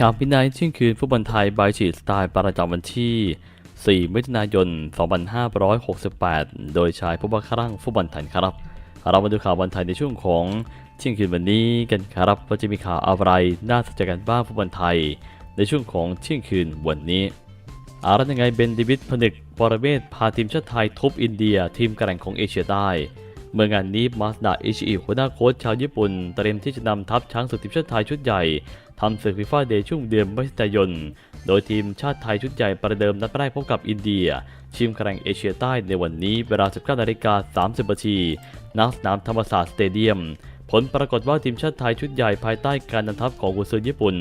ข่าวพินัยเที่ยงคืนฟุตบอลไทยบายฉีสไตล์ประจำวันที่ 4 มิถุนายน 2568 โดยชายผู้บังคับฟุตบอลไทยครับ เรามาดูข่าวบอลไทยในช่วงของเที่ยงคืนวันนี้กันครับว่าจะมีข่าวอะไรน่าสนใจกันบ้างฟุตบอลไทย ในช่วงของเที่ยงคืนวันนี้อารันยังไงเบนดิวิดผนึกปรเมศพาทีมชาติไทยทุบอินเดียทีมแกร่งของเอเชียใต้เมื่องานนี้มาสดาอิชิอิหัวหน้าโค้ชชาวญี่ปุ่น เตรียมที่จะนำทัพช้างศึกทีมชาติไทยชุดใหญ่ ทำศึกฟีฟ่าเดย์ช่วงเดือนพฤศจิกายน โดยทีมชาติไทยชุดใหญ่ประเดิมนัดแรกพบกับอินเดีย ชิมแข่งเอเชียใต้ในวันนี้เวลา 19นาฬิกา30นาทีณสนามธรรมศาสตร์สเตเดียม ผลปรากฏว่าทีมชาติไทยชุดใหญ่ภายใต้การนำทัพของกุนซือญี่ปุ่น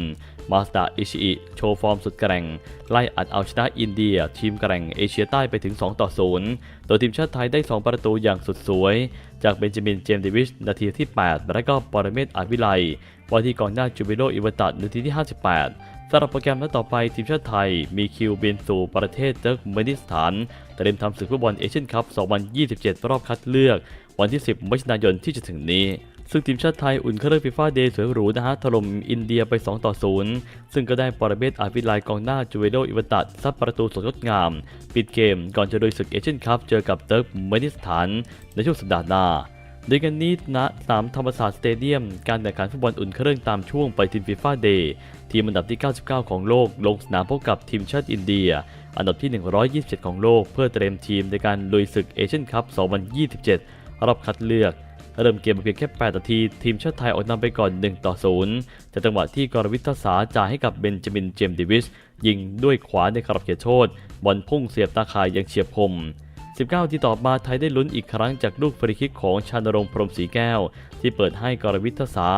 มาสดาอิชิอิโชว์ฟอร์มสุดแกร่ง ไล่อัดเอาชนะอินเดีย ทีมแกร่งเอเชียใต้ไปถึง 2 ต่อ 0 โดยทีมชาติไทยได้ 2 ประตูอย่างสุดสวย จากเบนจามินเจมส์เดวิชนาทีที่ 8 และก็ปรเมศอาจวิไลว่าที่กองหน้าจูบิโลอิวตัดนาทีที่ 58สำหรับโปรแกรมนัดต่อไปทีมชาติไทยมีคิวบินสู่ประเทศเติร์กเมนิสถานเตรียมทำศึกฟุตบอลเอเชียนคัพ 2027 รอบคัดเลือก วันที่ 10มิถุนายนที่จะถึงนี้ ซึ่งทีมชาติไทยอุ่นเครื่องฟีฟ่าเดย์สวยหรูนะฮะถล่มอินเดียไป 2 ต่อ 0 ซึ่งก็ได้ปรเบศอาวิไลกองหน้าจูเวโดอิวตัดซัดประตูสดงดงาม ปิดเกมก่อนจะลุยศึกเอเชียนคัพเจอกับเติร์กเมนิสถานในช่วงสัปดาห์หน้าโดยกันนี้ณสนามธรรมศาสตร์สเตเดียม การแข่งขันฟุตบอลอุ่นเครื่องตามช่วงไปทีมฟีฟ่าเดย์ทีมอันดับที่ 99 ของโลก ลงสนามพบกับทีมชาติอินเดีย อันดับที่ 127 ของโลก เพื่อเตรียมทีมในการลุยศึกเอเชียนคัพ 2027 รอบคัดเลือก เริ่มเกมเพียงแค่ 8 นาที ทีมชาติไทยออกนำไปก่อน 1 ต่อ 0 จากจังหวะที่กรวิทยาศาจ่ายให้กับเบนจามินเจมส์เดวิส ยิงด้วยขวาในกรอบเขตโทษ บอลพุ่งเสียบตาข่ายอย่างเฉียบคม 19 ที่ต่อมาไทยได้ลุ้นอีกครั้งจากลูกฟรีคิกของชานรงค์พรมศรีแก้ว ที่เปิดให้กรวิทยาศา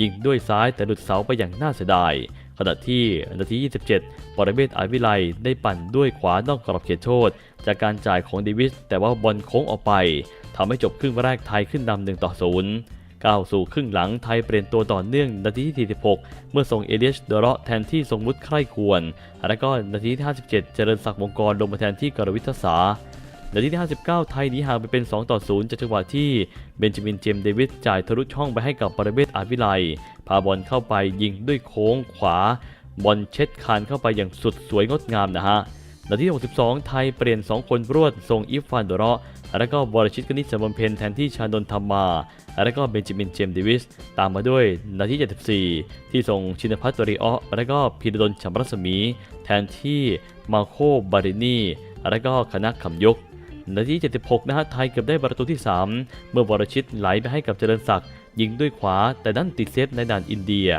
ยิงด้วยซ้ายแต่หลุดเสาไปอย่างน่าเสียดาย ขณะที่นาที 27 ปรเมศอาวิไลได้ปั่นด้วยขวานอกกรอบเขตโทษ จากการจ่ายของเดวิส แต่ว่าบอลโค้งออกไปทำให้จบครึ่งแรกไทยขึ้นนำหนึ่งต่อศูนย์ก้าวสู่ครึ่งหลังไทยเปลี่ยนตัวต่อเนื่องนาทีที่ 46 เมื่อส่งเอเลียสเดอร์แทนที่ทรงมุดใคร่ควร และก็นาทีที่ 57 เจริญศักดิ์วงกรลงมาแทนที่กรวิทศา นาทีที่ 59 ไทยหนีห่างไปเป็น 2 ต่อ 0 จากจังหวะที่เบนจามินเจมส์เดวิสจ่ายทะลุช่องไปให้กับปรเบศอาวิไล พาบอลเข้าไปยิงด้วยโค้งขวา บอลเช็ดคานเข้าไปอย่างสุดสวยงดงามนะฮะ นาทีที่ 62 ไทยเปลี่ยน 2 คนรวดส่งอิฟฟานโดเราะแล้วก็บอรชิตกนิษฐ์สมบเพ็ญแทนที่ชานนท์ธรรมา แล้วก็เบนจามินเจมส์เดวิส ตามมาด้วยนาที 74 ที่ส่งชินพัฒน์ตริออแล้วก็พีรดลฉมรัศมี แทนที่มาโคบารินีแล้วก็คณะคำยก นาที 76 นะฮะ ไทยเกือบได้ประตูที่ 3 เมื่อวรชิตไหลไปให้กับเจริญศักดิ์ยิงด้วยขวา แต่ด้านติดเซฟในด่านอินเดีย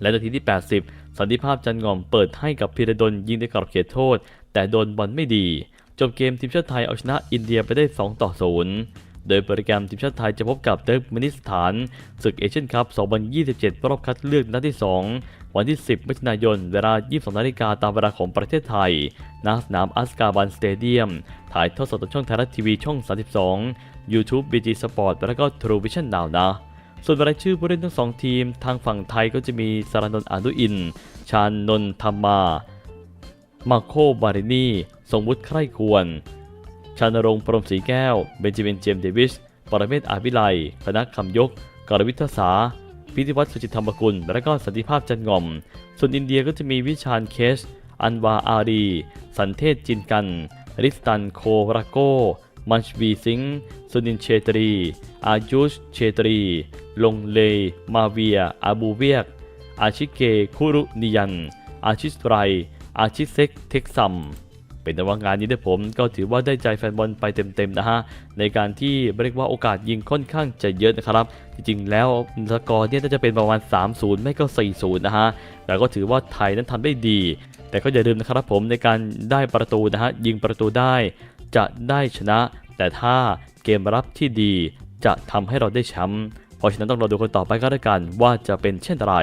และนาทีที่ 80 สันติภาพจันงอมเปิดให้กับพีระดลยิงในกรอบเขตโทษ แต่โดนบอลไม่ดี จบเกมทีมชาติไทยเอาชนะอินเดียไปได้ 2 ต่อ 0 โดยโปรแกรมทีมชาติไทยจะพบกับเติร์กเมนิสถานศึกเอเชียนคัพ 2027 รอบคัดเลือกนัดที่ 2 วันที่ 10 มิถุนายน เวลา 22 นาฬิกาตามเวลาของประเทศไทยณสนามอัสกาบันสเตเดียม ถ่ายทอดสดทางช่องไทยรัฐทีวีช่อง 32 YouTube BG Sport และก็ True Vision Now นะส่วนรายชื่อผู้เล่นทั้งสองทีม ทางฝั่งไทยก็จะมีสารนนท์อนุอิน ชานนนธรรมา มาโคบารินีทรงวุฒิใคร่ควร ชานรงค์พรหมศรีแก้ว เบนจามินเจมส์เดวิส ปรเมศอาวิไลคณะคำยก กรวิทยาพิธิวัฒน์สุจิตธรรมกุล และก็สันติภาพจันงอม ส่วนอินเดียก็จะมีวิชาญเคชอันวาอารี สันเทศจินกัน ริสตันโคราโก มันชวีซิงห์สุนินเชตรี อายุชเชตรี ลงเล มาเวีย อาบูเวียก อาชิเกคุรุนิยัน อาชิสไรอาชิเซกเท็กซัม เป็นแต่ว่างานนี้เนี่ยผมก็ถือว่าได้ใจแฟนบอลไปเต็มๆนะฮะในการที่เรียกว่าโอกาสยิงค่อนข้างจะเยอะนะครับ จริงๆ แล้วสกอร์เนี่ยน่าจะเป็นประมาณ 3-0 ไม่ก็ 4-0 นะฮะแต่ก็ถือว่าไทยนั้นทำได้ดี แต่ก็อย่าลืมนะครับผมในการได้ประตูนะฮะยิงประตูได้ จะได้ชนะ แต่ถ้าเกมรับที่ดีจะทำให้เราได้แชมป์เพราะฉะนั้นต้องรอดูกันต่อไปก็แล้วกันว่าจะเป็นเช่นไร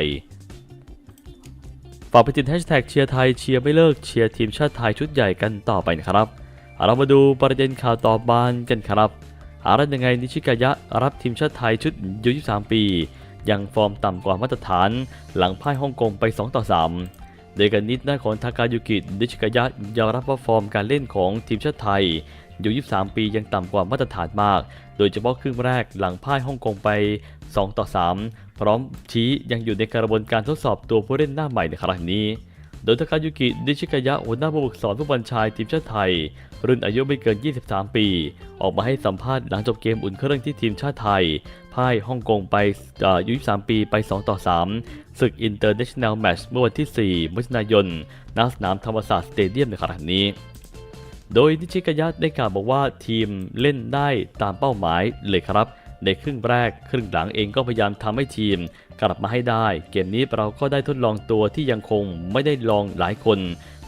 ฝากไปติดแฮชแท็กเชียร์ไทยเชียร์ไม่เลิกเชียร์ทีมชาติไทยชุดใหญ่กันต่อไปนะครับ เรามาดูประเด็นข่าวต่อบานกันครับอารันยังไงนิชิกายะรับทีมชาติไทยชุดยู23 ปี ยังฟอร์มต่ำกว่ามาตรฐาน หลังพ่ายฮ่องกงไป 2 ต่อ 3 โดยกันนิดหน้าของทากายุกินิชิกายะยอมรับว่าฟอร์มการเล่นของทีมชาติไทยยู23 ปียังต่ำกว่ามาตรฐานมาก โดยเฉพาะครึ่งแรกหลังพ่ายฮ่องกงไป 2 ต่อ 3 พร้อมชี้ยังอยู่ในกระบวนการทดสอบตัวผู้เล่นหน้าใหม่ในครั้งนี้ โดยทากายุกิดิชิกายะหัวหน้าผู้ฝึกสอนฟุตบอลชายทีมชาติไทย รุ่นอายุไม่เกิน 23 ปี ออกมาให้สัมภาษณ์หลังจบเกมอุ่นเครื่องที่ทีมชาติไทยพ่ายฮ่องกงไปเอ่ออายุ23ปีไป 2 ต่อ 3 ศึกอินเตอร์เนชั่นแนลแมตช์เมื่อวันที่ 4 มิถุนายนณสนามธรรมศาสตร์สเตเดียมในครั้งนี้โดยนิชิกายะได้กล่าวบอกว่าทีมเล่นได้ตามเป้าหมายเลยครับ ในครึ่งแรก ครึ่งหลังเองก็พยายามทำให้ทีม กลับมาให้ได้ เกมนี้เราก็ได้ทดลองตัวที่ยังคงไม่ได้ลองหลายคน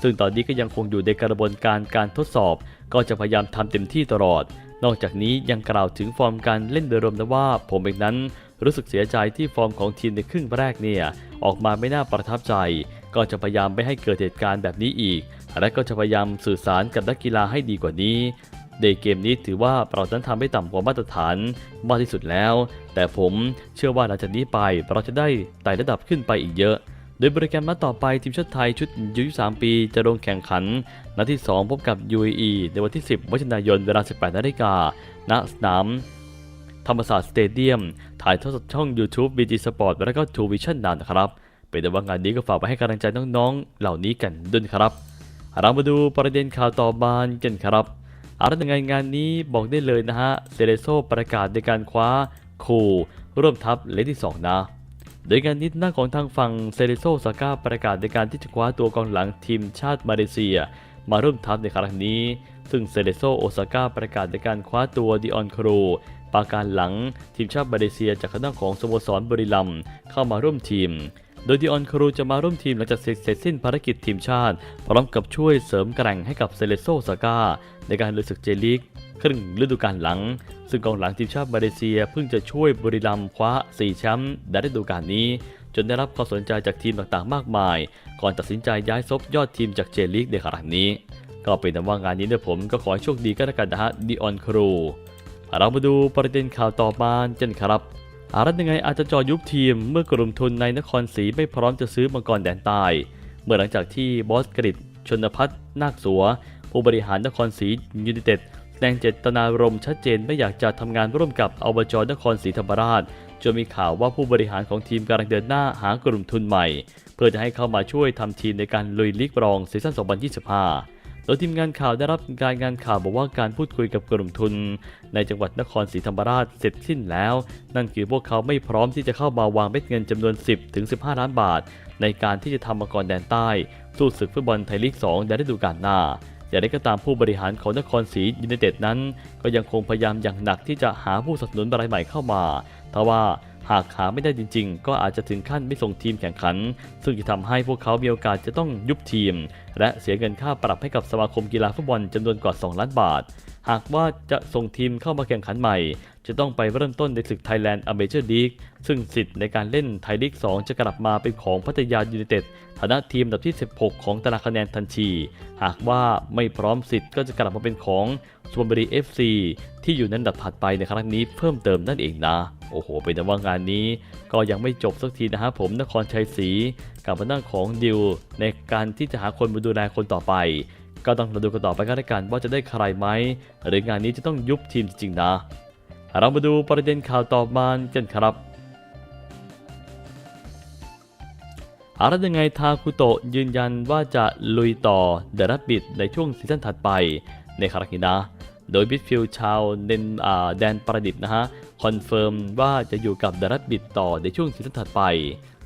ซึ่งตอนนี้ก็ยังคงอยู่ในกระบวนการการทดสอบ ก็จะพยายามทำเต็มที่ตลอด นอกจากนี้ยังกล่าวถึงฟอร์มการเล่นโดยรวมนะว่า ผมเองนั้น รู้สึกเสียใจที่ฟอร์มของทีมในครึ่งแรกเนี่ยออกมาไม่น่าประทับใจ ก็จะพยายามไม่ให้เกิดเหตุการณ์แบบนี้อีก และก็จะพยายามสื่อสารกับนักกีฬาให้ดีกว่านี้ ในเกมนี้ถือว่าเรานั้นทำให้ต่ำกว่ามาตรฐานมากที่สุดแล้ว แต่ผมเชื่อว่าหลังจากนี้ไปเราจะได้ไต่ระดับขึ้นไปอีกเยอะ โดยโปรแกรมนัดต่อไปทีมชาติไทยชุดยุ23 ปีจะลงแข่งขันนัดที่ 2 พบกับ UAE ในวันที่ 10มิถุนายนเวลา 18นาฬิกาณสนามธรรมศาสตร์สเตเดียม ถ่ายทอดสดช่อง YouTube BG Sport และก็ True Vision นานนะครับ เป็นแต่ว่างานนี้ก็ฝากไปให้กำลังใจน้องๆ เหล่านี้กันด้วยครับ เรามาดูประเด็นข่าวต่อมากันครับ อะไรยังไงงานนี้บอกได้เลยนะฮะ เซเลโซประกาศในการคว้าคูร่วมทัพเลนที่ 2 นะ โดยงานนี้หน้าของทางฝั่งเซเลโซซาก้าประกาศในการที่จะคว้าตัวกองหลังทีมชาติมาเลเซีย มาร่วมทัพในครั้งนี้ ซึ่งเซเลโซโอซาก้าประกาศในการคว้าตัวดิออนครูปาการหลังทีมชาติมาเลเซียจากคณะของสโมสรบริลัมเข้ามาร่วมทีม โดยดิออนครูจะมาร่วมทีมหลังจากเสร็จสิ้นภารกิจทีมชาติ พร้อมกับช่วยเสริมแกร่งให้กับเซเลโซซาก้าในการลุยศึกเจลีกครึ่งฤดูกาลหลัง ซึ่งกองหลังทีมชาติมาเลเซียเพิ่งจะช่วยบริลัมย์คว้า 4 แชมป์ในฤดูกาลนี้ จนได้รับความสนใจจากทีมต่างๆ มากมาย ก่อนตัดสินใจย้ายซบยอดทีมจากเจลีกในครั้งนี้ ก็เป็นแต่ว่างานนี้เนี่ยผมก็ขอให้โชคดีก็แล้วกันนะฮะดิออนครูเรามาดูประเด็นข่าวต่อมากันครับ อารัฐยังไงอาจจะจอยุบทีมเมื่อกลุ่มทุนในนครศรีไม่พร้อมจะซื้อมังกรแดนใต้เมื่อหลังจากที่บอสกริดชนพัฒน์นาคสัว ผู้บริหารนครศรียูไนเต็ดแสดงเจตนารมณ์ชัดเจนไม่อยากจะทำงานร่วมกับอบจนครศรีธรรมราชจนมีข่าวว่าผู้บริหารของทีมกำลังเดินหน้าหากลุ่มทุนใหม่ เพื่อจะให้เข้ามาช่วยทำทีมในการลุยลีกรองซีซั่น 2025 โดยทีมงานข่าวได้รับการงานข่าวบอกว่าการพูดคุยกับกลุ่มทุน ในจังหวัดนครศรีธรรมราชเสร็จสิ้นแล้ว นั่นคือพวกเขาไม่พร้อมที่จะเข้ามาวางเม็ดเงินจำนวน 10ถึง15 ล้านบาท ในการที่จะทำมังกรแดนใต้ สู้ศึกฟุตบอลไทยลีก 2 ในฤดูกาลหน้าอย่างไรก็ตามผู้บริหารของนครศรียูไนเต็ดนั้น ก็ยังคงพยายามอย่างหนักที่จะหาผู้สนับสนุนรายใหม่เข้ามาทว่า หากหาไม่ได้จริง ๆ ก็อาจจะถึงขั้นไม่ส่งทีมแข่งขัน ซึ่งจะทำให้พวกเขามีโอกาสจะต้องยุบทีม และเสียเงินค่าปรับให้กับสมาคมกีฬาฟุตบอลจำนวนกว่า 2 ล้านบาท หากว่าจะส่งทีมเข้ามาแข่งขันใหม่ จะต้องไปเริ่มต้นในศึก Thailand a m a t e u r League ซึ่งสิทธิ์ในการเล่นไทยลีก 2 จะกลับมาเป็นของพัทยายูไนเต็ดฐานะทีมอันดับที่ 16 ของตารางคะแนนทันที หากว่าไม่พร้อมสิทธิ์ก็จะกลับมาเป็นของสุพรรณบุรี FC ที่อยู่ในอันดับถัดไปในครั้งนี้เพิ่มเติมนั่นเองนะ โอ้โห เป็นแต่ว่างานนี้ก็ยังไม่จบสักทีนะครับผมนครชัยศรีกับทางด้านของดิวในการที่จะหาคนมาดูแลคนต่อไป ก็ต้องมาดูกันต่อไปกันแล้วกันว่าจะได้ใครไหมหรืองานนี้จะต้องยุบทีมจริงๆนะ เรามาดูประเด็นข่าวต่อมากันครับอารัยังไงทาคุโตะยืนยันว่าจะลุยต่อเดอะรับบิดในช่วงซีซั่นถัดไปในคารั้งนี้นะ โดยบิดฟิล์ชาวเดนอแดนประดิษฐ์นะฮะคอนเฟิร์มว่าจะอยู่กับดอะรับบิดต่อในช่วงซีซั่นถัดไป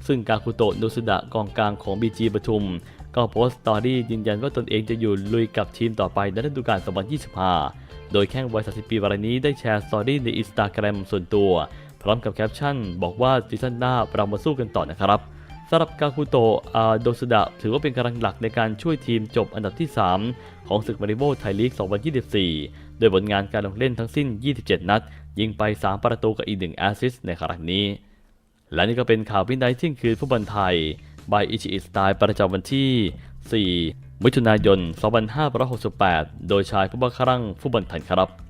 ซึ่งกาคุโตะโนสุดะกองกลางของ BG ปทุม ก็โพสต์สตอรี่ยืนยันว่าตนเองจะอยู่ลุยกับทีมต่อไปในฤดูกาล 2025 โดยแข้งวัย 30 ปีวรายนี้ได้แชร์สตอรี่ในอินสตาแกรมส่วนตัว พร้อมกับแคปชั่น บอกว่าซีซั่นหน้าเรามาสู้กันต่อนะครับสำหรับกาคุโตะโดสุดะถือว่าเป็นกำลังหลักในการช่วยทีมจบอันดับที่ 3 ของศึกมาริโบไทยลีก 2024 โดยผลงานการลงเล่นทั้งสิ้น 27 นัด ยิงไป 3 ประตูกับอีก 1 แอสซิสต์ในครั้งนี้ และนี่ก็เป็นข่าววินัยที่งคืนฟุตบอลไทยบายอิชิอิสไตล์ประจำวันที่ 4 มิถุนายน 2568 โดยชายผู้บังคับฟุตบอลไทยครับ